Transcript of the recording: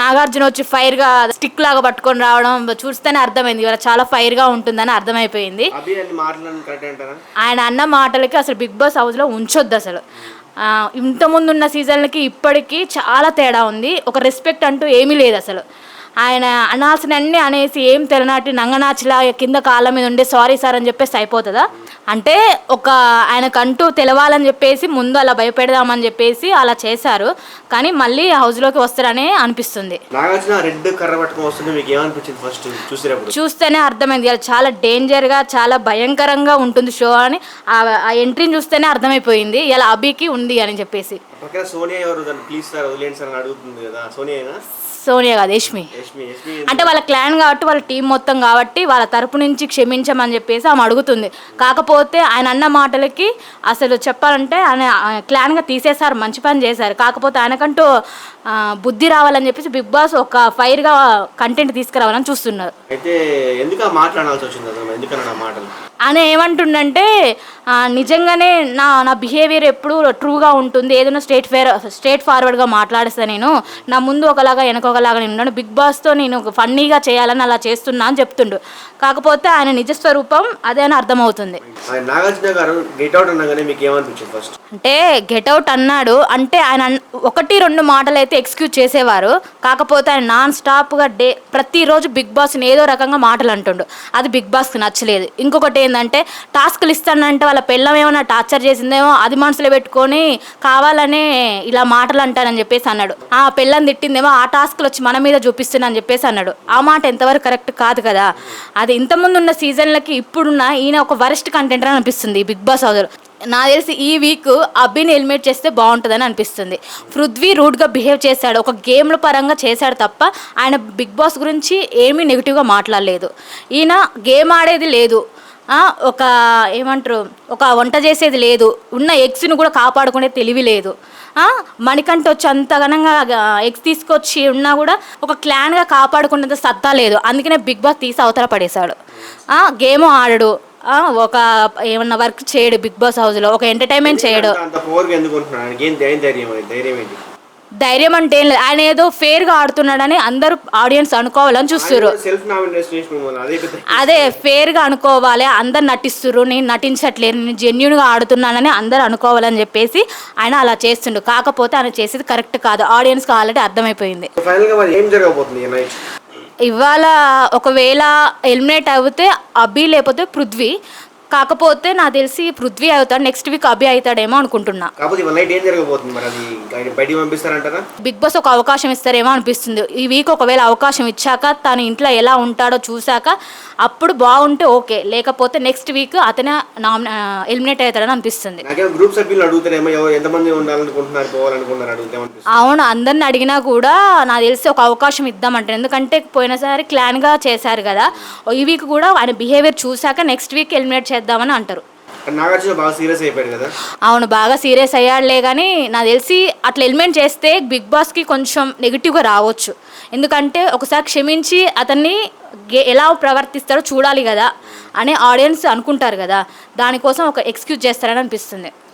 నాగార్జున వచ్చి ఫైర్గా స్టిక్ లాగా పట్టుకొని రావడం చూస్తేనే అర్థమైంది. ఇవాళ చాలా ఫైర్గా ఉంటుందని అర్థమైపోయింది. ఆయన అన్న మాటలకి అసలు బిగ్ బాస్ హౌస్లో ఉంచొద్దు అసలు. ఇంతకుముందు ఉన్న సీజన్లకి ఇప్పటికీ చాలా తేడా ఉంది. ఒక రెస్పెక్ట్ అంటూ ఏమీ లేదు అసలు. ఆయన అనాల్సిన అన్ని అనేసి ఏం తెలనాటి నంగనాచిలా కింద కాళ్ళ మీద ఉండే సారీ సార్ అని చెప్పేసి అయిపోతుందా? అంటే ఒక ఆయనకంటూ తెలవాలని చెప్పేసి ముందు అలా భయపెడదామని చెప్పేసి అలా చేశారు. కానీ మళ్ళీ హౌస్లోకి వస్తారనే అనిపిస్తుంది. నాగార్జున రెడ్ కర్ర పట్టుకొని వస్తుంటే మీకు ఏమనిపించింది ఫస్ట్ చూసేటప్పుడు? చూస్తేనే అర్థమైంది. చాలా డేంజర్గా చాలా భయంకరంగా ఉంటుంది షో అని. ఆ- ఎంట్రీని చూస్తేనే అర్థమైపోయింది. ఇలా అభికి ఉంది అని చెప్పేసి. పక్కన సోనియా ఎవరు ప్లీజ్ సార్ వదిలేండి సార్ అని అడుగుతుంది కదా. సోనియా సోనియా కాదు యష్మి. అంటే వాళ్ళ క్లాన్ కాబట్టి వాళ్ళ టీం మొత్తం కాబట్టి వాళ్ళ తరపు నుంచి క్షమించమని చెప్పేసి ఆమె అడుగుతుంది. కాకపోతే ఆయన అన్న మాటలకి అసలు చెప్పాలంటే ఆయన క్లాన్గా తీసేశారు మంచి పని చేశారు. కాకపోతే ఆయనకంటూ బుద్ధి రావాలని చెప్పేసి బిగ్ బాస్ ఒక ఫైర్గా కంటెంట్ తీసుకురావాలని చూస్తున్నారు. అయితే ఎందుకు మాట్లాడాల్సి వచ్చింది ఆయన ఏమంటుండంటే నిజంగానే నా నా బిహేవియర్ ఎప్పుడు ట్రూగా ఉంటుంది. ఏదైనా స్ట్రేట్ ఫేర్ స్ట్రేట్ ఫార్వర్డ్గా మాట్లాడేస్తాను నేను. నా ముందు ఒకలాగా వెనక ఒకలాగా నేను ఉన్నాను బిగ్ బాస్తో నేను ఒక ఫన్నీగా చేయాలని అలా చేస్తున్నా అని చెప్తుండు. కాకపోతే ఆయన నిజ స్వరూపం అదే అని అర్థమవుతుంది. ఆయన నాగార్జున గారు గెట్ అవుట్ అనగానే మీకు ఏమనిపించింది ఫస్ట్ అంటే గెట్అవుట్ అన్నాడు. అంటే ఆయన ఒకటి రెండు మాటలు అయితే ఎక్స్క్యూజ్ చేసేవారు. కాకపోతే ఆయన నాన్ స్టాప్గా డే ప్రతిరోజు బిగ్ బాస్ని ఏదో రకంగా మాటలు అంటుండు. అది బిగ్ బాస్కి నచ్చలేదు. ఇంకొకటి ఏంటంటే టాస్క్లు ఇస్తానంటే వాళ్ళ పిల్లం ఏమైనా టార్చర్ చేసిందేమో అది మనసులో పెట్టుకొని కావాలనే ఇలా మాటలు అంటానని చెప్పేసి అన్నాడు. ఆ పిల్లని తిట్టిందేమో ఆ టాస్క్లు వచ్చి మన మీద చూపిస్తున్నా అని చెప్పేసి అన్నాడు. ఆ మాట ఎంతవరకు కరెక్ట్ కాదు కదా? అది ఇంతకుముందు ఉన్న సీజన్లకి ఇప్పుడున్న ఈయన ఒక వరస్ట్ కంటెంట్ అని అనిపిస్తుంది బిగ్ బాస్ హౌస్లో నాకు తెలిసి ఈ వీక్ అబ్బిని ఎలిమినేట్ చేస్తే బాగుంటుందని అనిపిస్తుంది. పృథ్వీ రూడ్గా బిహేవ్ చేశాడు. ఒక గేమ్ల పరంగా చేశాడు తప్ప ఆయన బిగ్ బాస్ గురించి ఏమీ నెగిటివ్గా మాట్లాడలేదు. ఈయన గేమ్ ఆడేది లేదు. ఒక ఏమంటారు ఒక వంట చేసేది లేదు. ఉన్న ఎగ్స్ని కూడా కాపాడుకునే తెలివి లేదు. మణికంఠ వచ్చి అంత ఘనంగా ఎగ్స్ తీసుకొచ్చి ఉన్నా కూడా ఒక క్లాన్గా కాపాడుకునేంత సత్తా లేదు. అందుకనే బిగ్ బాస్ తీసి అవతల పడేశాడు. గేమ్ ఆడడు. ఒక ఏమన్నా వర్క్ చేయడు బిగ్ బాస్ హౌస్లో. ఒక ఎంటర్టైన్మెంట్ చేయడు. ధైర్యం అంటే ఏం లేదు. ఆయన ఏదో ఫేర్గా ఆడుతున్నాడని అందరూ ఆడియన్స్ అనుకోవాలని చూస్తున్నారు అదే ఫేర్గా అనుకోవాలి అందరు నటిస్తుర్రు నేను నటించట్లేదు నేను జెన్యున్గా ఆడుతున్నానని అందరు అనుకోవాలని చెప్పేసి ఆయన అలా చేస్తుండు. కాకపోతే ఆయన చేసేది కరెక్ట్ కాదు. ఆడియన్స్కి ఆల్రెడీ అర్థమైపోయింది. ఇవాళ ఒకవేళ ఎలిమినేట్ అవుతే అభి లేకపోతే పృథ్వీ. కాకపోతే నాకు తెలిసి పృథ్వీ అవుతాడు నెక్స్ట్ వీక్ అభి అవుతాడేమో అనుకుంటున్నా. బిగ్ బాస్ ఒక అవకాశం ఇస్తారేమో అనిపిస్తుంది. ఈ వీక్ ఒకవేళ అవకాశం ఇచ్చాక తను ఇంట్లో ఎలా ఉంటాడో చూశాక అప్పుడు బాగుంటే ఓకే. లేకపోతే నెక్స్ట్ వీక్ అతనే నామినే ఎలిమినేట్ అవుతాడని అనిపిస్తుంది. అవును అందరిని అడిగినా కూడా నాకు తెలిసి ఒక అవకాశం ఇద్దామంటారు. ఎందుకంటే పోయినసారి క్లాన్గా చేశారు కదా. ఈ వీక్ కూడా ఆయన బిహేవియర్ చూశాక నెక్స్ట్ వీక్ ఎలిమినేట్ చేద్దామని అంటారు. కానీ నాగార్జున బాగా సీరియస్ అయిపోయాడు కదా? అవును బాగా సీరియస్ అయ్యాడులే కానీ నాకు తెలిసి అట్లా ఎలిమెంట్ చేస్తే బిగ్ బాస్కి కొంచెం నెగిటివ్గా రావచ్చు. ఎందుకంటే ఒకసారి క్షమించి అతన్ని ఎలా ప్రవర్తిస్తాడో చూడాలి కదా అని ఆడియన్స్ అనుకుంటారు కదా. దానికోసం ఒక ఎక్స్క్యూజ్ చేస్తారని అనిపిస్తుంది.